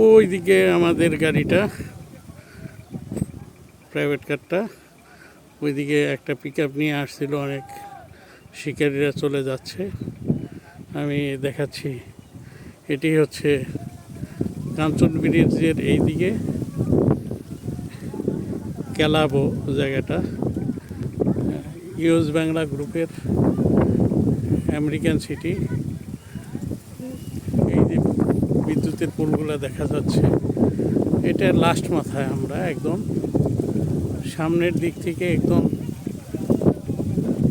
ওইদিকে আমাদের গাড়িটা প্রাইভেট কারটা ওইদিকে একটা পিক নিয়ে আসছিল অনেক শিকারীরা চলে যাচ্ছে। আমি দেখাচ্ছি, এটি হচ্ছে কাঞ্চন ব্রিজের এইদিকে কেলাবো জায়গাটা, ইউএস বাংলা গ্রুপের আমেরিকান সিটি। এই বিদ্যুতের পোলগুলো দেখা যাচ্ছে। এটা লাস্ট মাথায় আমরা একদম সামনের দিক থেকে একদম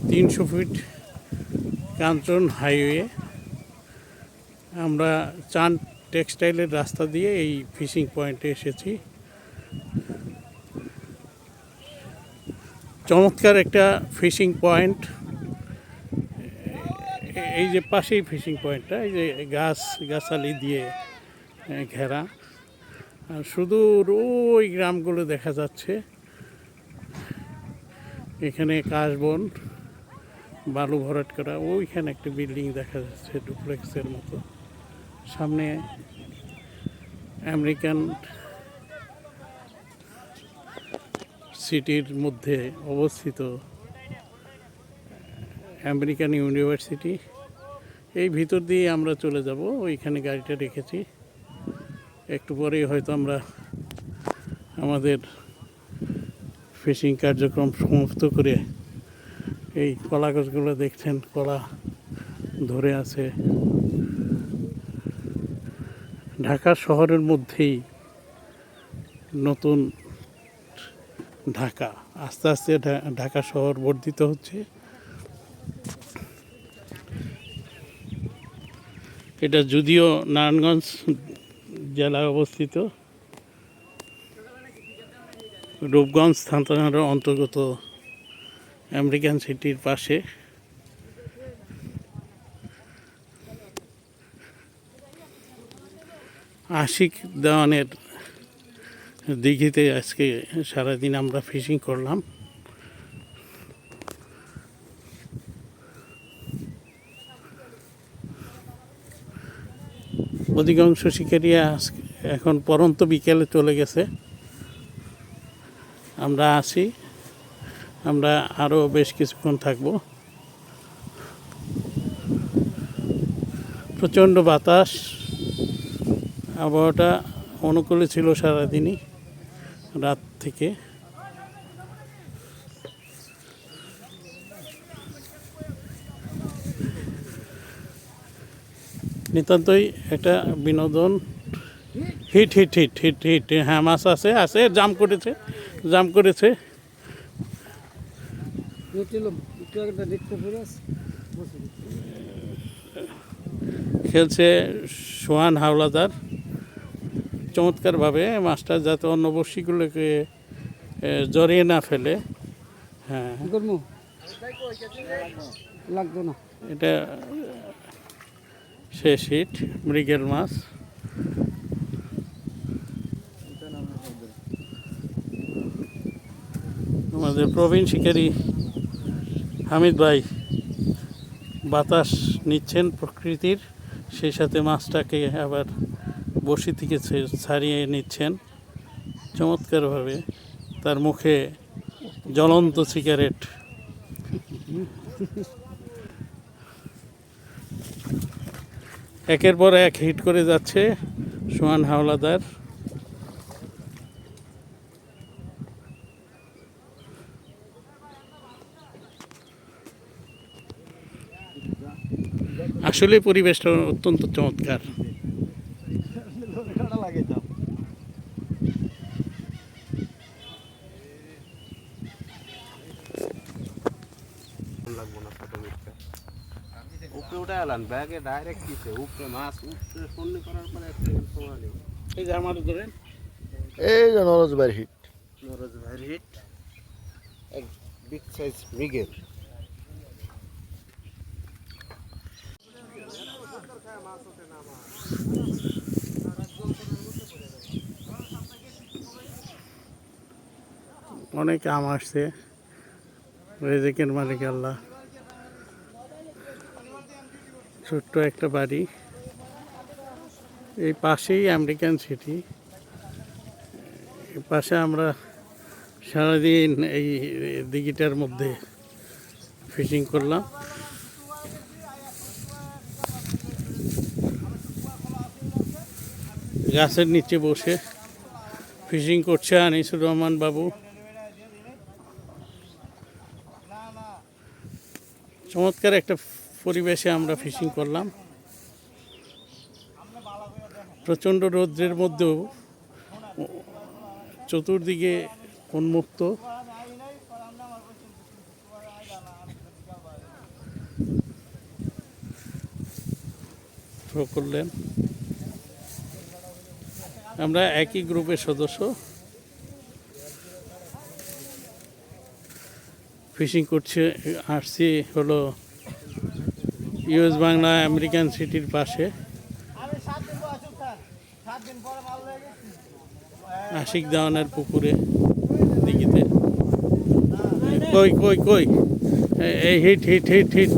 তিনশো ফিট কাঞ্চন হাইওয়ে আমরা চান টেক্সটাইলের রাস্তা দিয়ে এই ফিশিং পয়েন্টে এসেছি। চমৎকার একটা ফিশিং পয়েন্ট এই যে পাশেই ফিশিং পয়েন্টটা এই যে গাছ, গাছালি দিয়ে ঘেরা। আর শুধু ওই গ্রামগুলো দেখা যাচ্ছে। এখানে কাশবন, বালু ভরাট করা, ওইখানে একটা বিল্ডিং দেখা যাচ্ছে ডুপ্লেক্সের মতো। সামনে আমেরিকান সিটির মধ্যে অবস্থিত আমেরিকান ইউনিভার্সিটি। এই ভিতর দিয়ে আমরা চলে যাব, ওইখানে গাড়িটা রেখেছি। একটু পরেই হয়তো আমরা আমাদের ফিশিং কার্যক্রম সমাপ্ত করে এই কলা গাছগুলো দেখছেন, কলা ধরে আছে। ঢাকা শহরের মধ্যেই নতুন ঢাকা, আস্তে আস্তে ঢাকা শহর বর্ধিত হচ্ছে। এটা যদিও নারায়ণগঞ্জ জেলায় অবস্থিত। রূপগঞ্জ থানার অন্তর্গত আমেরিকান সিটির পাশে। আশিক দেওয়ানের দিঘিতে আজকে সারাদিন আমরা ফিশিং করলাম। অধিকাংশ শিকারী আজকে- এখন পরন্ত বিকেলে চলে গেছে। আমরা আছি। আমরা আরও বেশ কিছুক্ষণ থাকব। প্রচণ্ড বাতাস। আবহাওয়াটা অনুকূলে ছিল সারাদিনই, রাত থেকে। নিতান্তই একটা বিনোদন। Hit hit hit hit hit. হ্যাঁ মাছ আছে আছে জাম করেছে জাম করেছে। পেরে খেলছে সোহান হাওলাদার। চমৎকারভাবে মাছটা যাতে অন্য বর্ষিগুলোকে এ, জড়িয়ে না ফেলে। হ্যাঁ। লাগতো না। এটা শেষ হিট মৃগেল মাছ। আমাদের প্রবীণ শিকারী হামিদ ভাই বাতাস নিচ্ছেন প্রকৃতির, সেই সাথে মাছটাকে আবার বসি থেকে ছাড়িয়ে নিচ্ছেন। চমৎকারভাবে তার মুখে জ্বলন্ত সিগারেট। একের পর এক হিট করে যাচ্ছে সোহান হাওলাদার। আসলে পরিবেশটা অত্যন্ত চমৎকার। লাগবো না উপরে উঠে এলাম ব্যাগে ডাইরেক্ট কিসে? উপরে মাছ উপরে সন্নি করার পরে একটা সময় নেই এই যে আমার ধরেন। এই যে নরজ ভাইয়ের হিট। নরজ ভাইয়ের হিট। এক বিগ সাইজ মৃগেল। অনেক আম আসছে। রেজেকের মালিক আল্লাহ। ছোট্ট একটা বাড়ি। এই পাশেই আমেরিকান সিটি। পাশে আমরা সারাদিন এই দিঘিটার মধ্যে ফিশিং করলাম। গাছের নিচে বসে ফিশিং করছে আনিসুর রহমান বাবু। চমৎকার একটা পরিবেশে আমরা ফিশিং করলাম। প্রচণ্ড রৌদ্রের মধ্যেও চতুর্দিকে উন্মুক্ত। করলেন। আমরা একই গ্রুপের সদস্য। ফিশিং করছে, আসছি হলো ইউএস বাংলা আমেরিকান সিটির পাশে। আশিক দেওয়ানের পুকুরে দিঘিতে। কই কই কই? এই hit hit hit hit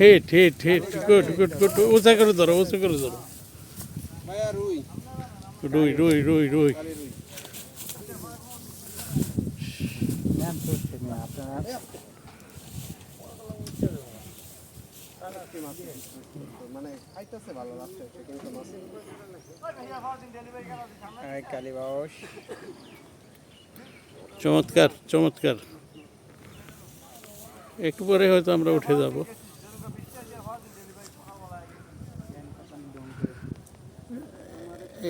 hit hit hit good good good উঁচা করে ধরো উঁচা করে ধরো। ভাইয়া রুই রুই রুই রুই। রুই মানে খাইতেছে ভালো লাগছে কিন্তু মাছ চমৎকার চমৎকার। একটু পরে হয়তো আমরা উঠে যাব।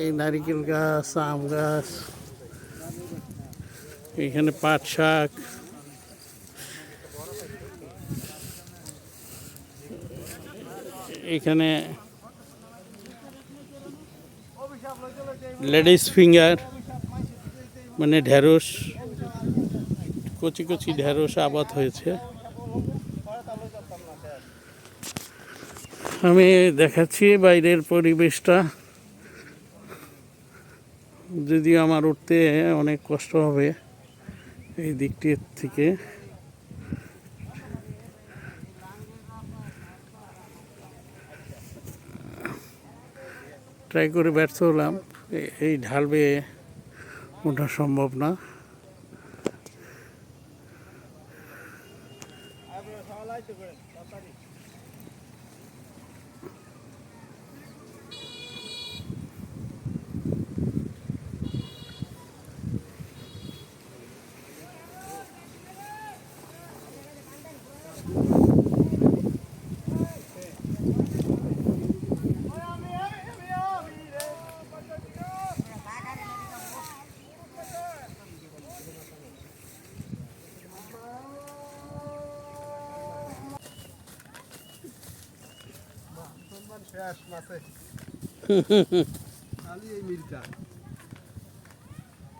এই নারিকেল গাছ আম গাছ। এখানে পাট শাক। এখানে লেডিস ফিঙ্গার মানে ঢেঁড়স, কচি কচি ঢেঁড়স আবাদ হয়েছে। আমি দেখাচ্ছি বাইরের পরিবেশটা। যদিও আমার উঠতে অনেক কষ্ট হবে এই দিকটির থেকে। ট্রাই করে ব্যর্থ হলাম এই ঢাল বেয়ে ওঠা সম্ভব না শেষ মাছে। খালি এই মিলটা।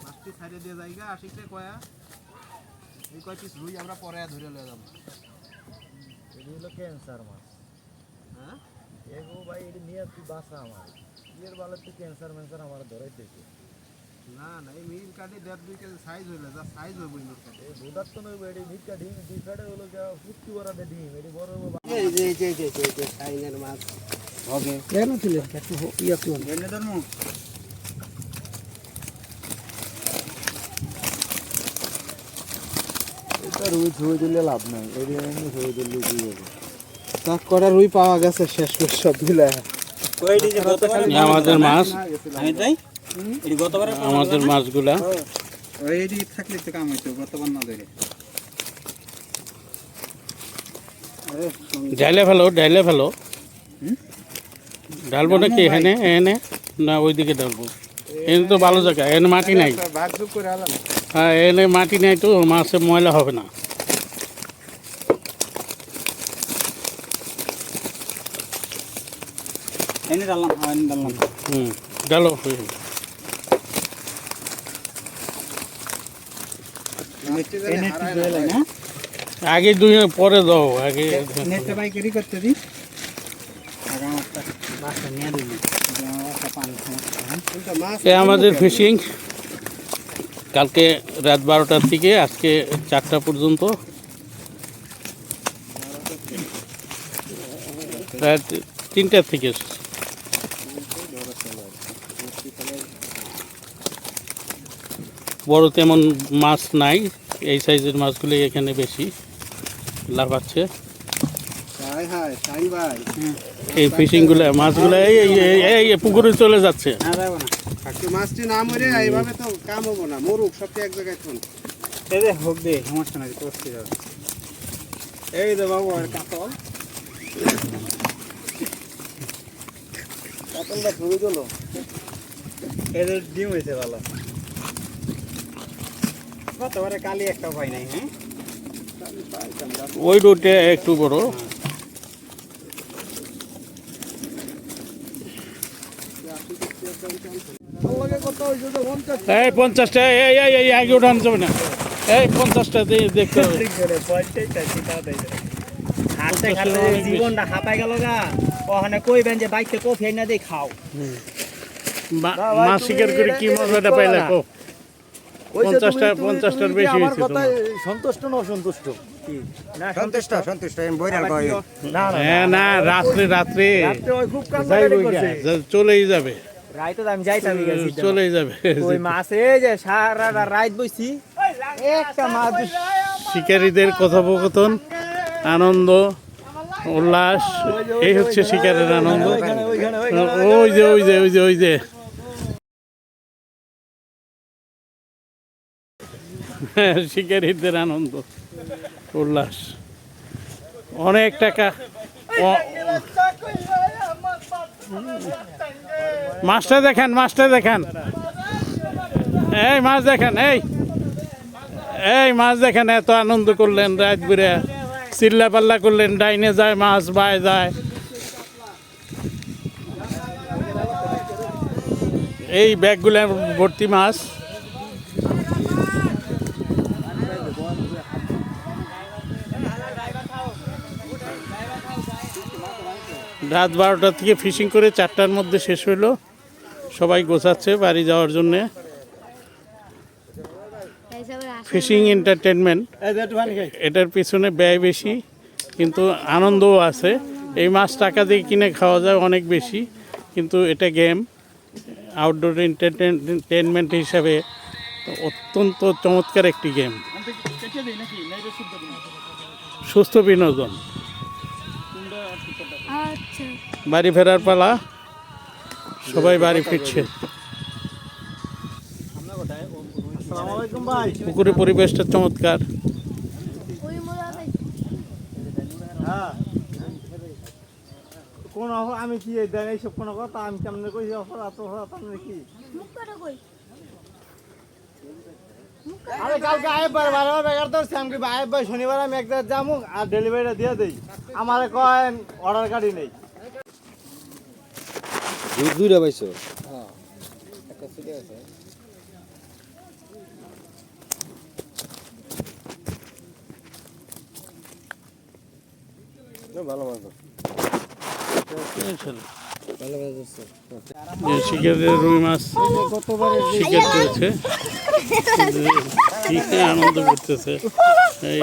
মাছটি সাইডে দিয়ে জায়গা আশিকটা কয়া এই কয় পিস আমরা পরে ধরে লয়ে যাব। এগুলো ক্যান্সার মাছ। হ্যাঁ? এগো ভাই এটি নিয়ে তুই বাসা আমার। বিয়ের বেলা তুই ক্যান্সার ম্যান্সার আমার ধরাই দিয়েছে না না এই মিল কাটে দেড় দুই কেজি সাইজ হইলে যা সাইজ হইব মিল কাটে এই দুধার তো নইব এটি মিটকা ডিম দুই সাইডে হলো যা ফুটকি বড়া ডিম এটি বড় এই যে এই যে এই যে এই মাছ। হবে। কেন ছিল? একটু ইয়া ধর্ম রুই ছুঁয়ে দিলে লাভ নাই। এটি এমনি ছুঁয়ে দিলে কি হবে? তাক করা রুই পাওয়া গেছে শেষ করে সব এ আমাদের মাছ। আমাদের মাছগুলা। এইটি থাকলে তো কাম হইতো গতবার না ধরে। ঢাইলে ফেলো ঢাইলে ফেলো। ঢালবো নাকি? এখানে এখানে না ওইদিকে ঢালবো এখানে তো ভালো জায়গা এখানে মাটি নাই। হ্যাঁ এখানে মাটি নাই তো মাছে ময়লা হবে না। এনে হ্যাঁ এনে হুম ডালো এনে আগে দুই পরে দাও আগে করতে দি। আমাদের ফিশিং। কালকে রাত বারোটার থেকে আজকে চারটা পর্যন্ত। তিনটার থেকে বড় তেমন মাছ নাই, এই সাইজের মাছগুলি এখানে বেশি লাভ আছে। এই ফিশিংগুলো মাছগুলো এই এই পুকুরে চলে যাচ্ছে। না মাছটি মরে এইভাবে তো কাম হব না মরুক এক জায়গায় থন এই হোক দে সমস্যা নাই করতে যাবে এই বাবু আর কাতল। কাতলটা ধরে গেল এদের ডিম হয়েছে ভালো। কতবারে কালি একটা পাই নাই হ্যাঁ? ওই রোডে একটু বড়। এই পঞ্চাশটা এই এই এই আগে উঠানো যাবে না। এই পঞ্চাশটা দিয়ে দেখতে হবে। হাঁটতে পঞ্চাশ হাঁটতে টাকা অনেক বেশি। জীবনটা হাঁপাই গেল গা ওখানে কইবেন যে বাইকতে কফি না দিয়ে খাও। মাছ শিকার করে কি মজাটা পাইলে কো? পঞ্চাশটা পঞ্চাশটার বেশি হয়েছে সন্তুষ্ট না অসন্তুষ্ট? সন্তুষ্ট কই? না হ্যাঁ না রাত্রে রাত্রে। চলেই যাবে। রাইতে তো আমি যাইতাম চলেই যাবে। ওই মাছ এই যে সারা রাত বইছি। একটা মাছ শিকারীদের কথোপকথন আনন্দ উল্লাস এই হচ্ছে শিকারের আনন্দ। ওই যে ওই যে ওই যে ওই যে। শিকারীদের আনন্দ উল্লাস। অনেক টাকা মাছটা দেখেন মাছটা দেখেন। এই মাছ দেখেন, এই। এই মাছ দেখেন, এত আনন্দ করলেন রাত ঘুরে চিল্লা পাল্লা করলেন, ডাইনে যায় মাছ, বায় যায়। এই ব্যাগগুলো ভর্তি মাছ। রাত বারোটা থেকে ফিশিং করে চারটার মধ্যে শেষ হইল। সবাই গোছাচ্ছে বাড়ি যাওয়ার জন্যে। ফিশিং এন্টারটেনমেন্ট এটার পিছনে ব্যয় বেশি, কিন্তু আনন্দও আছে। এই মাছ টাকা দিয়ে কিনে খাওয়া যায় অনেক বেশি, কিন্তু এটা গেম আউটডোর এন্টারটেনমেন্ট হিসাবে অত্যন্ত চমৎকার একটি গেম সুস্থ বিনোদন। বাড়ি ফেরার পালা। সবাই বাড়ি ফিরছে। পুকুরের পরিবেশটা চমৎকার। হ্যাঁ। কোন আমি কি দেন এইসব কোনো কথা? আমি কেমন এত অফার কি? কই আরে কালকে বার বেকার শনিবার আমি এক জায়গায় যাব আর ডেলিভারিটা দিয়ে দেই। আমার কয় অর্ডার গাড়ি নেই। দুইটা পাইছো? ভালো মাছ যে শিকারের রুই মাছ শিকার করেছে। আনন্দ করতেছে। এই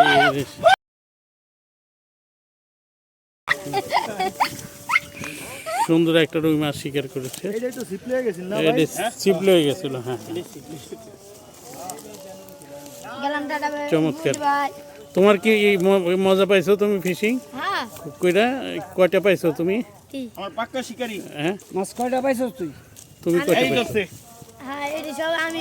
সুন্দর একটা রুই মাছ শিকার করেছে। এইটাই তো সিপ লেগে গেছিল না এটা চিপল হয়ে গেছিল হ্যাঁ। গেলাম টাটা ভাই চমৎকার। তোমার কি এই মজা পাইছো তুমি ফিশিং? হ্যাঁ। কইরা কয়টা পাইছো তুমি? কি? আমার পাক্কা শিকারি। হ্যাঁ। মাছ কয়টা পাইছস তুই? তুমি কয়টা পাইছো? হ্যাঁ এটি সব আমি